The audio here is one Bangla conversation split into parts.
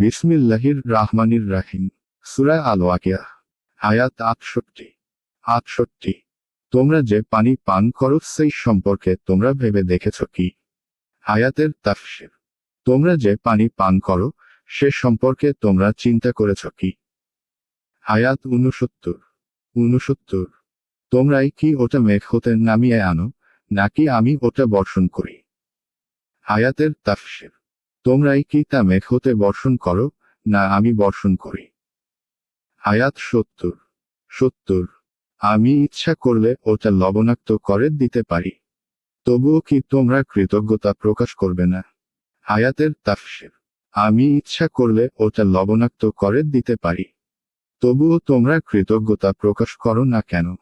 বিসমিল্লাহির রাহমানির রাহিম। সুরা আল ওয়াকিয়া আয়াত আটষট্টি। আটষট্টি। তোমরা যে পানি পান করো, সেই সম্পর্কে তোমরা ভেবে দেখেছ কি? আয়াতের তাফসির। তোমরা যে পানি পান করো, সে সম্পর্কে তোমরা চিন্তা করেছ কি? আয়াত উনসত্তর উনসত্তর তোমরাই কি ওটা মেঘ হতে নামিয়ে আনো, নাকি আমি ওটা বর্ষণ করি? আয়াতের তাফসির। তোমরাই কি তা মেঘ হতে বর্ষণ করো? না, আমি বর্ষণ করি। আয়াত সত্তর। সত্তর। আমি ইচ্ছা করলে ওটা লবণাক্ত করে দিতে পারি। তবুও কি তোমরা কৃতজ্ঞতা প্রকাশ করবে না? আয়াতের তাফসির। আমি ইচ্ছা করলে ওটা লবণাক্ত করে দিতে পারি। তবুও তোমরা কৃতজ্ঞতা প্রকাশ করো না কেন?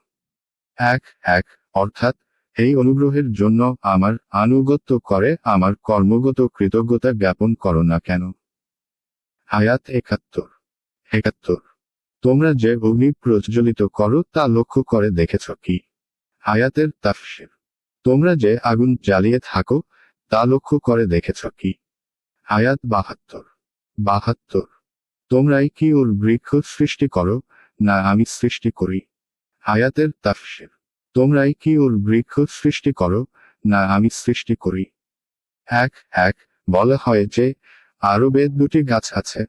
এক এক, অর্থাৎ এই অনুগ্রহের জন্য আমার আনুগত্য করে আমার কর্মগত কৃতজ্ঞতা জ্ঞাপন করো না কেন? আয়াত একাত্তর। একাত্তর। তোমরা যে অগ্নি প্রজ্বলিত করো তা লক্ষ্য করে দেখেছ কি? আয়াতের তাফসির। তোমরা যে আগুন জ্বালিয়ে থাকো তা লক্ষ্য করে দেখেছ কি? আয়াত বাহাত্তর। বাহাত্তর। তোমরাই কি ওর বৃক্ষ সৃষ্টি করো না আমি সৃষ্টি করি? আয়াতের তাফসির। তোমরাই কি ওর বৃক্ষ সৃষ্টি করো? না, আমি সৃষ্টি করি। এক এক, বলা হয় যে আরবে দুটি গাছ আছে।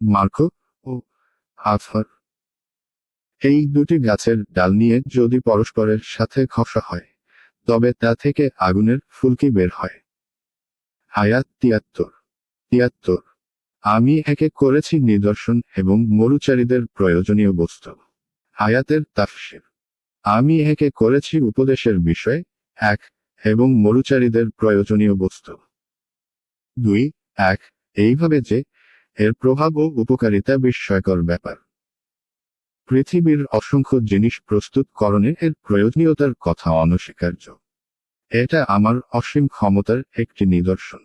মার্কো ও আফর এই দুটি গাছের ডাল নিয়ে যদি পরস্পরের সাথে ঘষা হয়, তবে তা থেকে আগুনের ফুলকি বের হয়। আয়াত তিয়াত্তর। তিয়াত্তর। আমি একে করেছি নিদর্শন এবং মরুচারীদের প্রয়োজনীয় বস্তু। হায়াতের তাফসির। আমি একে করেছি উপদেশের বিষয়, এক, এবং মরুচারীদের প্রয়োজনীয় বস্তু। দুই, এক, এইভাবে যে, এর প্রভাব ও উপকারিতা বিস্ময়কর ব্যাপার। পৃথিবীর অসংখ্য জিনিস প্রস্তুতকরণে এর প্রয়োজনীয়তার কথা অনস্বীকার্য। এটা আমার অসীম ক্ষমতার একটি নিদর্শন।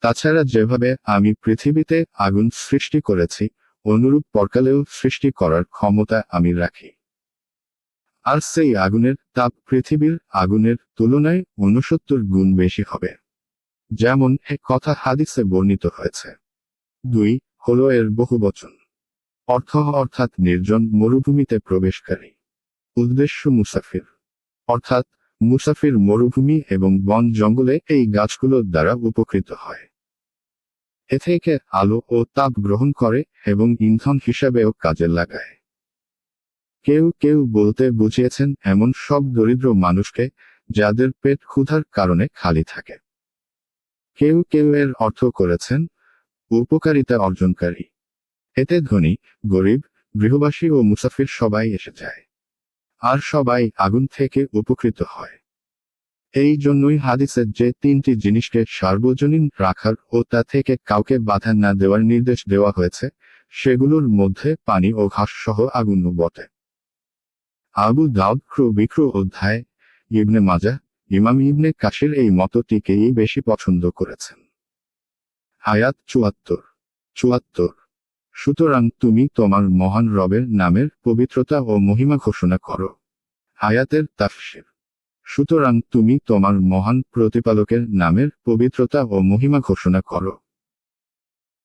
তাছাড়া যেভাবে আমি পৃথিবীতে আগুন সৃষ্টি করেছি, অনুরূপ পরকালেও সৃষ্টি করার ক্ষমতা আমি রাখি। আর সেই আগুনের তাপ পৃথিবীর আগুনের তুলনায় ঊনসত্তর গুণ বেশি হবে। যেমন এ কথা হাদিসে বর্ণিত হয়েছে। দুই, হলো এর বহুবচন অর্থ অর্থাৎ নির্জন মরুভূমিতে প্রবেশকারী। উদ্দেশ্য মুসাফির। অর্থাৎ মুসাফির মরুভূমি এবং বন জঙ্গলে এই গাছগুলোর দ্বারা উপকৃত হয়। এ থেকে আলো ও তাপ গ্রহণ করে এবং ইন্ধন হিসাবেও কাজে লাগায়। কেউ কেউ বলতে বুঝিয়েছেন এমন সব দরিদ্র মানুষকে যাদের পেট ক্ষুধার কারণে খালি থাকে। কেউ কেউ এর অর্থ করেছেন, উপকারিতা অর্জনকারী। এতে ধনী, গরিব, গৃহবাসী ও মুসাফির সবাই এসে যায়। আর সবাই আগুন থেকে উপকৃত হয়। এই জন্যই হাদিসের যে তিনটি জিনিসকে সার্বজনীন রাখার ও তা থেকে কাউকে বাধা না দেওয়ার নির্দেশ দেওয়া হয়েছে, সেগুলোর মধ্যে পানি ও ঘাস সহ আগুনও বটে। আবু দাউদ ক্রু বিক্রু অধ্যায়, ইবনে মাজা, ইমাম ইবনে কাশির এই মতটিকেই বেশি পছন্দ করেছেন। আয়াত চুয়াত্তর চুয়াত্তর। সুতরাং তুমি তোমার মহান রবের নামের পবিত্রতা ও মহিমা ঘোষণা করো। আয়াতের তাফসির। সুতরাং তুমি তোমার মহান প্রতিপালকের নামের পবিত্রতা ও মহিমা ঘোষণা করো।